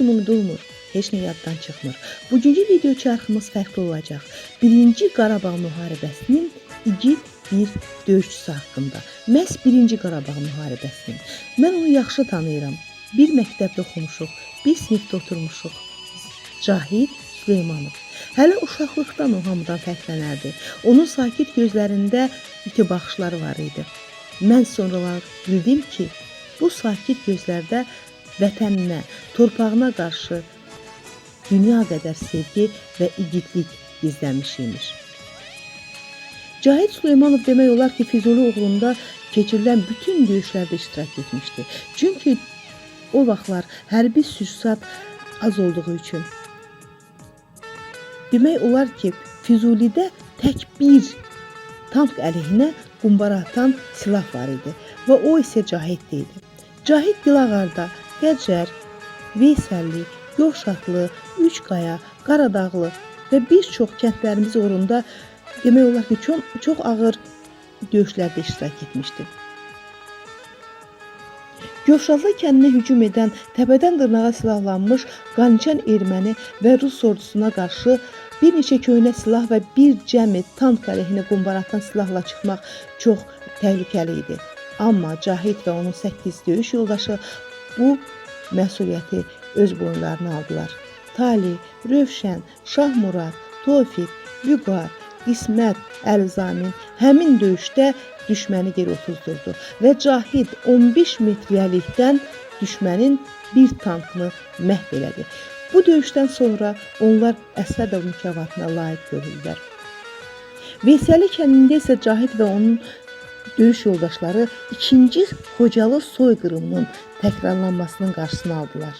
kim unudulmur, heç nə yaddan çıxmır. Bugünkü video çarxımız fərqli olacaq. Birinci Qarabağ müharibəsinin igid bir döyüşçüsü haqqında. Məhz birinci Qarabağ müharibəsinin. Mən onu yaxşı tanıyıram. Bir məktəbdə oxumuşuq, bir sinifdə oturmuşuq. Cahid Süleymanov. Hələ uşaqlıqdan o hamıdan fərqlənərdi. Onun sakit gözlərində iti baxışları var idi. Mən sonralar bildim ki, bu sakit gözlərdə vətəninə, torpağına qarşı dünya qədər sevgi və igidlik gizlənmiş imiş. Cahid Süleymanov demək olar ki, Füzuli uğrunda keçirilən bütün döyüşlərdə iştirak etmişdi. Çünki o vaxtlar hərbi sürsat az olduğu üçün demək olar ki, Füzulidə tək bir tank əleyhinə qumbara atan silah var idi və o isə Cahid idi. Cahid Dilağarda, Gəcər, Veysəlli, Gövşatlı, Üçqaya, Qaradağlı və bir çox kəndlərimiz uğrunda demək olar ki, çox, çox ağır döyüşlərdə iştirak etmişdi. Gövşatlı kəndinə hücum edən təpədən dırnağa silahlanmış Qançən erməni və Rus ordusuna qarşı bir neçə köhnə silah və bir cəmi tank əleyhinə qumbara atan silahla çıxmaq çox təhlükəli idi. Amma Cahid və onun 8 döyüş yoldaşı bu məsuliyyəti öz boyunlarına aldılar. Tali, Rövşən, Şahmurad, Tofiq, Vüqar, İsmət, Əlzamin həmin döyüşdə düşməni geri otuzdurdu və Cahid 15 metrəlikdən düşmənin bir tankını məhv elədi. Bu döyüşdən sonra onlar Əsədov mükafatına layiq görüldülər. Veysəli kəndində isə Cahid və onun döyüş yoldaşları 2-ci Xocalı soyqırımının təkrarlanmasının qarşısını aldılar.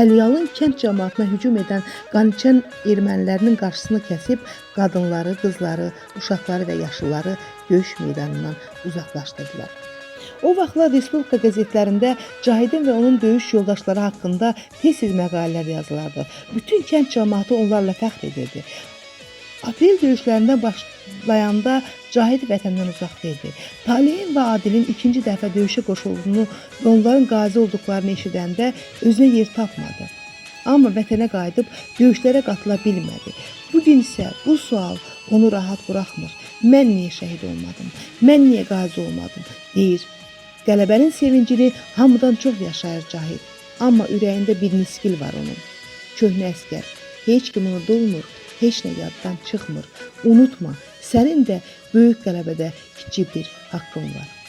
Əliyalın kənd cəmaatına hücum edən Qaniçən ermənilərinin qarşısını kəsib qadınları, qızları, uşaqları və yaşlıları döyüş meydanından uzaqlaşdırdılar. O vaxtlar Respublika qəzetlərində Cahidin və onun döyüş yoldaşları haqqında tez-tez məqalələr yazılardı. Bütün kənd cəmaatı onlarla fəxr edirdi. Aprel döyüşlərində başlayanda Cahid vətəndən uzaqda idi. Talehin və Adilin ikinci dəfə döyüşə qoşulduğunu və onların qazi olduqlarını eşidəndə özünə yer tapmadı. Amma vətənə qayıdıb döyüşlərə qatıla bilmədi. Bu gün isə bu sual onu rahat buraxmır. Mən niyə şəhid olmadım? Mən niyə qazi olmadım? deyir. Qələbənin sevincini hamıdan çox yaşayır Cahid. Amma ürəyində bir niskil var onun. Köhnə əskər. Heç kim unudulmur, heç nə yaddan çıxmır. Unutma, sənin də böyük qələbədə kiçik bir haqqın var.